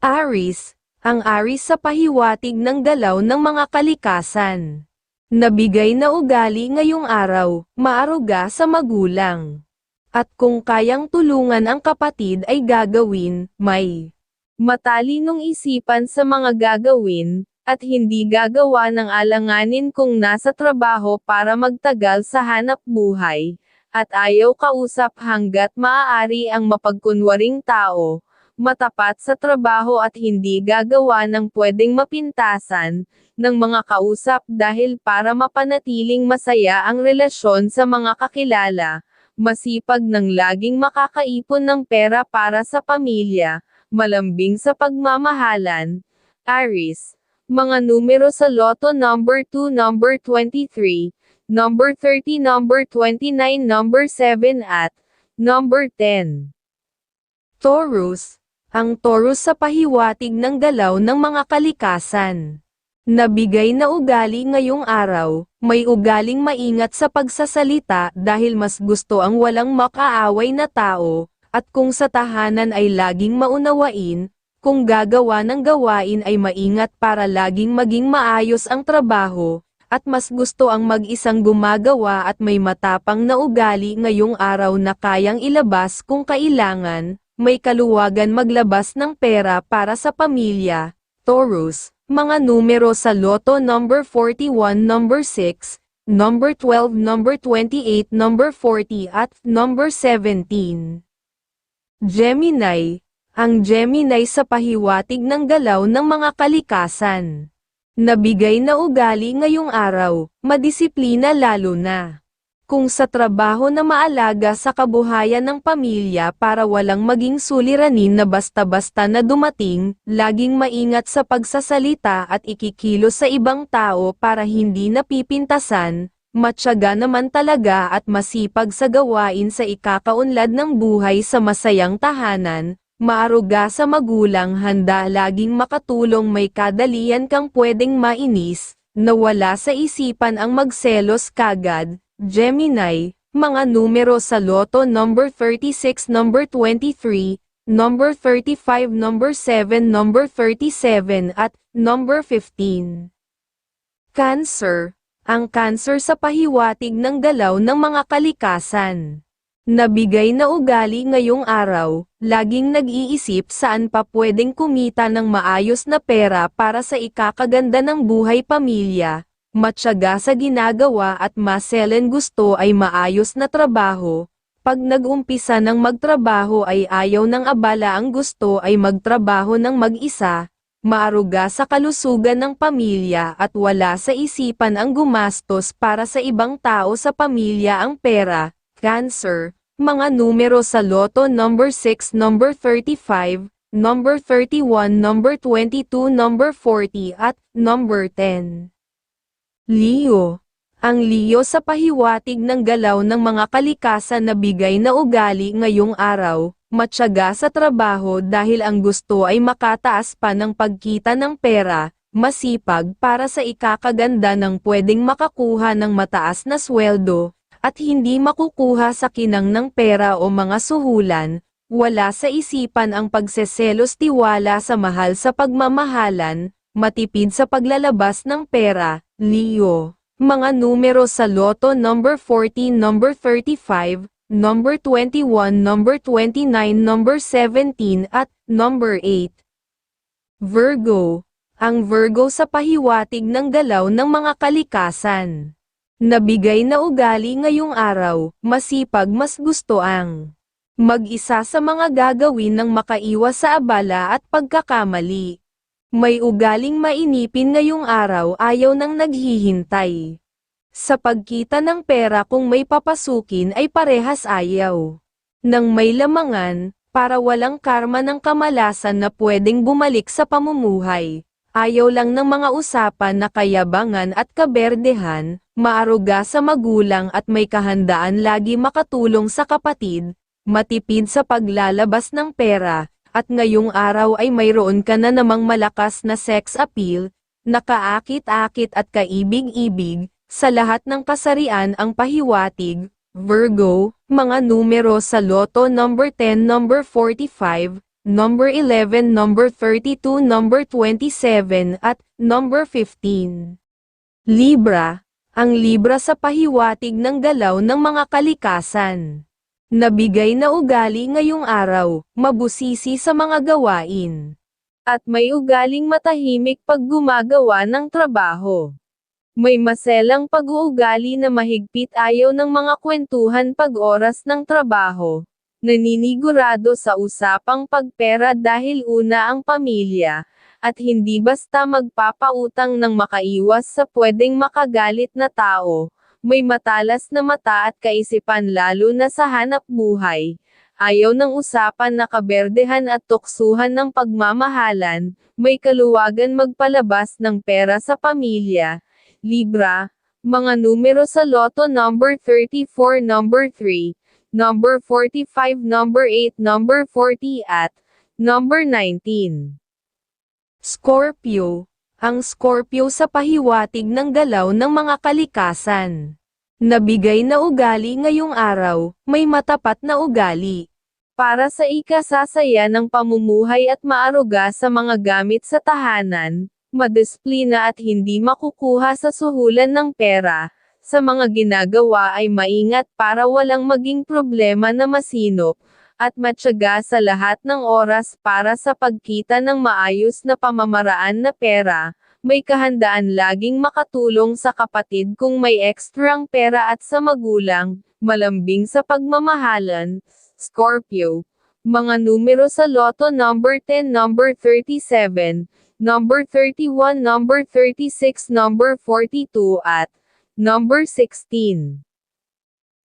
Aris, ang Aris sa pahiwatig ng galaw ng mga kalikasan. Nabigay na ugali ngayong araw, maaruga sa magulang. At kung kayang tulungan ang kapatid ay gagawin, may matalinong isipan sa mga gagawin, at hindi gagawa ng alanganin kung nasa trabaho para magtagal sa hanap buhay, at ayaw kausap hanggat maaari ang mapagkunwaring tao, matapat sa trabaho at hindi gagawa ng pwedeng mapintasan, ng mga kausap dahil para mapanatiling masaya ang relasyon sa mga kakilala, masipag ng laging makakaipon ng pera para sa pamilya, malambing sa pagmamahalan, Aris. Mga numero sa Lotto number 2 number 23, number 30 number 29 number 7 at number 10. Taurus. Ang Taurus sa pahiwatig ng galaw ng mga kalikasan. Nabigay na ugali ngayong araw, may ugaling maingat sa pagsasalita dahil mas gusto ang walang makaaway na tao, at kung sa tahanan ay laging maunawain, kung gagawa ng gawain ay maingat para laging maging maayos ang trabaho, at mas gusto ang mag-isang gumagawa at may matapang na ugali ngayong araw na kayang ilabas kung kailangan, may kaluwagan maglabas ng pera para sa pamilya, Taurus. Mga numero sa Lotto number 41 number 6, number 12 number 28 number 40 at number 17. Gemini. Ang Gemini sa pahiwatig ng galaw ng mga kalikasan. Nabigay na ugali ngayong araw, madisiplina lalo na. Kung sa trabaho na maalaga sa kabuhayan ng pamilya para walang maging suliranin na basta-basta na dumating, laging maingat sa pagsasalita at ikikilos sa ibang tao para hindi napipintasan, matyaga naman talaga at masipag sa gawain sa ikakaunlad ng buhay sa masayang tahanan, maaruga sa magulang handa laging makatulong may kadalian kang pwedeng mainis, na wala sa isipan ang magselos kagad, Gemini, mga numero sa Lotto number 36 number 23, number 35 number 7 number 37 at number 15. Cancer, ang cancer sa pahiwatig ng galaw ng mga kalikasan. Nabigay na ugali ngayong araw, laging nag-iisip saan pa pwedeng kumita ng maayos na pera para sa ikakaganda ng buhay pamilya, matyaga sa ginagawa at maselen gusto ay maayos na trabaho, pag nag-umpisa ng magtrabaho ay ayaw ng abala ang gusto ay magtrabaho ng mag-isa, maaruga sa kalusugan ng pamilya at wala sa isipan ang gumastos para sa ibang tao sa pamilya ang pera, cancer, mga numero sa Lotto number 6 number 35, number 31 number 22 number 40 at number 10. Leo. Ang Leo sa pahiwatig ng galaw ng mga kalikasan na bigay na ugali ngayong araw, matyaga sa trabaho dahil ang gusto ay makataas pa ng pagkita ng pera, masipag para sa ikakaganda ng pwedeng makakuha ng mataas na sweldo, at hindi makukuha sa kinang ng pera o mga suhulan, wala sa isipan ang pagseselos tiwala sa mahal sa pagmamahalan, matipid sa paglalabas ng pera, Leo. Mga numero sa Lotto number 14 number 35, number 21 number 29 number 17 at number 8. Virgo. Ang Virgo sa pahiwatig ng galaw ng mga kalikasan. Nabigay na ugali ngayong araw, masipag mas gusto ang mag-isa sa mga gagawin ng makaiwas sa abala at pagkakamali. May ugaling mainipin ngayong araw ayaw nang naghihintay. Sa pagkita ng pera kung may papasukin ay parehas ayaw. Nang may lamangan, para walang karma ng kamalasan na pwedeng bumalik sa pamumuhay. Ayaw lang ng mga usapan na kayabangan at kaberdehan, maaruga sa magulang at may kahandaan lagi makatulong sa kapatid, matipid sa paglalabas ng pera, at ngayong araw ay mayroon ka na namang malakas na sex appeal, nakaakit-akit at kaibig-ibig, sa lahat ng kasarian ang pahiwatig, Virgo, mga numero sa Lotto number 10 number 45, number 11, number 32, number 27, at number 15. Libra, ang Libra sa pahiwatig ng galaw ng mga kalikasan. Nabigay na ugali ngayong araw, mabusisi sa mga gawain. At may ugaling matahimik pag gumagawa ng trabaho. May maselang pag-uugali na mahigpit ayaw ng mga kwentuhan pag oras ng trabaho. Naninigurado sa usapang pagpera dahil una ang pamilya, at hindi basta magpapautang ng makaiwas sa pwedeng makagalit na tao. May matalas na mata at kaisipan lalo na sa hanap buhay. Ayaw ng usapan na kaberdehan at tuksuhan ng pagmamahalan, may kaluwagan magpalabas ng pera sa pamilya. Libra, mga numero sa loto number 34, number 3, number 45, number 8, number 40 at number 19. Scorpio, ang Scorpio sa pahiwatig ng galaw ng mga kalikasan. Nabigay na ugali ngayong araw, may matapat na ugali. Para sa ikasasaya ng pamumuhay at maaruga sa mga gamit sa tahanan, madisiplina at hindi makukuha sa suhulan ng pera, sa mga ginagawa ay maingat para walang maging problema na masinop, at matyaga sa lahat ng oras para sa pagkita ng maayos na pamamaraan na pera, may kahandaan laging makatulong sa kapatid kung may ekstrang pera at sa magulang, malambing sa pagmamahalan, Scorpio. Mga numero sa loto number 10, number 37, number 31, number 36, number 42 at number 16.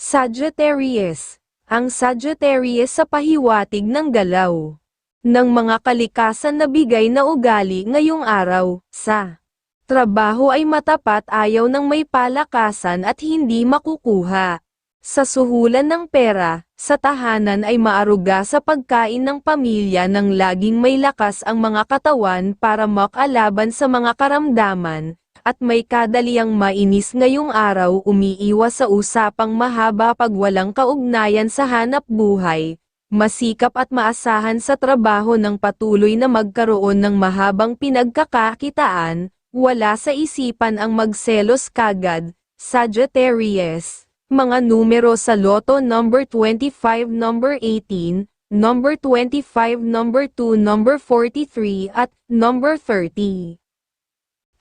Sagittarius. Ang Sagittarius sa pahiwatig ng galaw ng mga kalikasan na bigay na ugali ngayong araw, sa trabaho ay matapat ayaw ng may palakasan at hindi makukuha. Sa suhulan ng pera, sa tahanan ay maaruga sa pagkain ng pamilya ng laging may lakas ang mga katawan para makalaban sa mga karamdaman, at may kadaliang mainis ngayong araw umiiwas sa usapang mahaba pag walang kaugnayan sa hanap buhay, masikap at maasahan sa trabaho ng patuloy na magkaroon ng mahabang pinagkakakitaan, wala sa isipan ang magselos kagad, Sagittarius. Mga numero sa loto number 25, number 18, number 25, number 2, number 43 at number 30.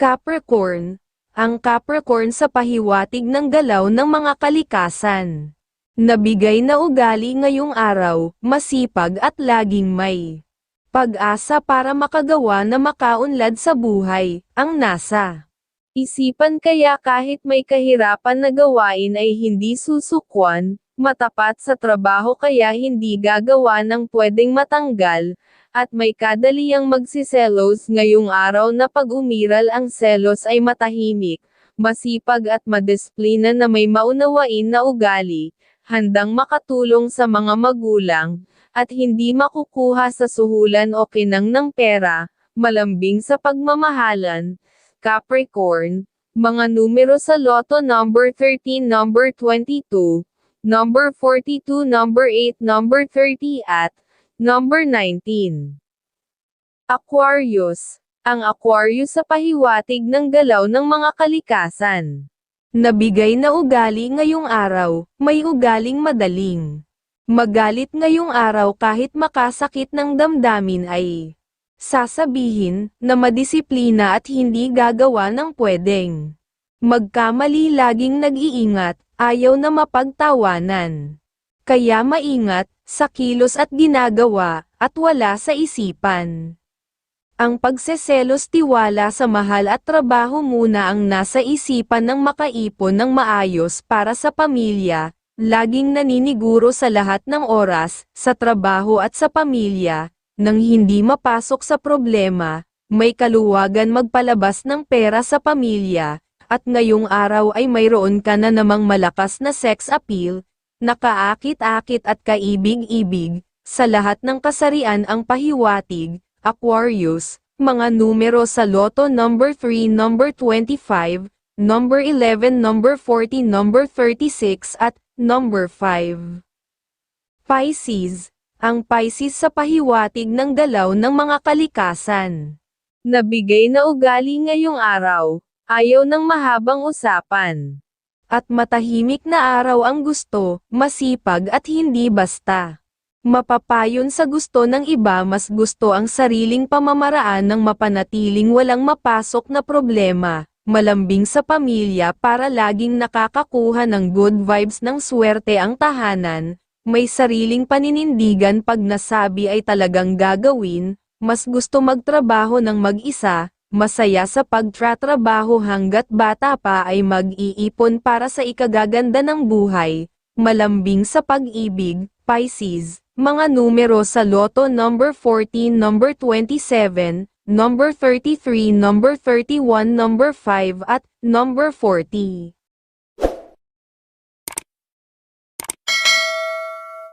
Capricorn, ang Capricorn sa pahiwatig ng galaw ng mga kalikasan. Nabigay na ugali ngayong araw, masipag at laging may pag-asa para makagawa na makaunlad sa buhay, ang nasa isipan kaya kahit may kahirapan na gawain ay hindi susukwan, matapat sa trabaho kaya hindi gagawa ng pwedeng matanggal, at may kadaliang magsiselos ngayong araw na pag umiral ang selos ay matahimik, masipag at madisiplina na may maunawain na ugali, handang makatulong sa mga magulang, at hindi makukuha sa suhulan o kinang ng pera, malambing sa pagmamahalan, Capricorn, mga numero sa loto number 13, number 22, number 42, number 8, number 30 at Number 19. Aquarius. Ang Aquarius sa pahiwatig ng galaw ng mga kalikasan. Nabigay na ugali ngayong araw, may ugaling madaling. Magalit ngayong araw kahit makasakit ng damdamin ay sasabihin na madisiplina at hindi gagawa ng pwedeng. Magkamali laging nag-iingat, ayaw na mapagtawanan. Kaya maingat, sa kilos at ginagawa, at wala sa isipan. Ang pagseselos tiwala sa mahal at trabaho muna ang nasa isipan ng makaipon ng maayos para sa pamilya, laging naniniguro sa lahat ng oras, sa trabaho at sa pamilya, nang hindi mapasok sa problema, may kaluwagan magpalabas ng pera sa pamilya, at ngayong araw ay mayroon ka na namang malakas na sex appeal, nakaakit-akit at kaibig-ibig, sa lahat ng kasarian ang pahiwatig, Aquarius, mga numero sa loto number 3, number 25, number 11, number 40, number 36 at number 5. Pisces, Ang Pisces sa pahiwatig ng galaw ng mga kalikasan. Nabigay na ugali ngayong araw, ayaw ng mahabang usapan. At matahimik na araw ang gusto, masipag at hindi basta. Mapapayon sa gusto ng iba mas gusto ang sariling pamamaraan ng mapanatiling walang mapasok na problema, malambing sa pamilya para laging nakakakuha ng good vibes ng swerte ang tahanan, may sariling paninindigan pag nasabi ay talagang gagawin, mas gusto magtrabaho ng mag-isa, masaya sa pagtratrabaho hanggat bata pa ay mag-iipon para sa ikagaganda ng buhay, malambing sa pag-ibig, Pisces, mga numero sa loto number 14, number 27, number 33, number 31, number 5 at number 40.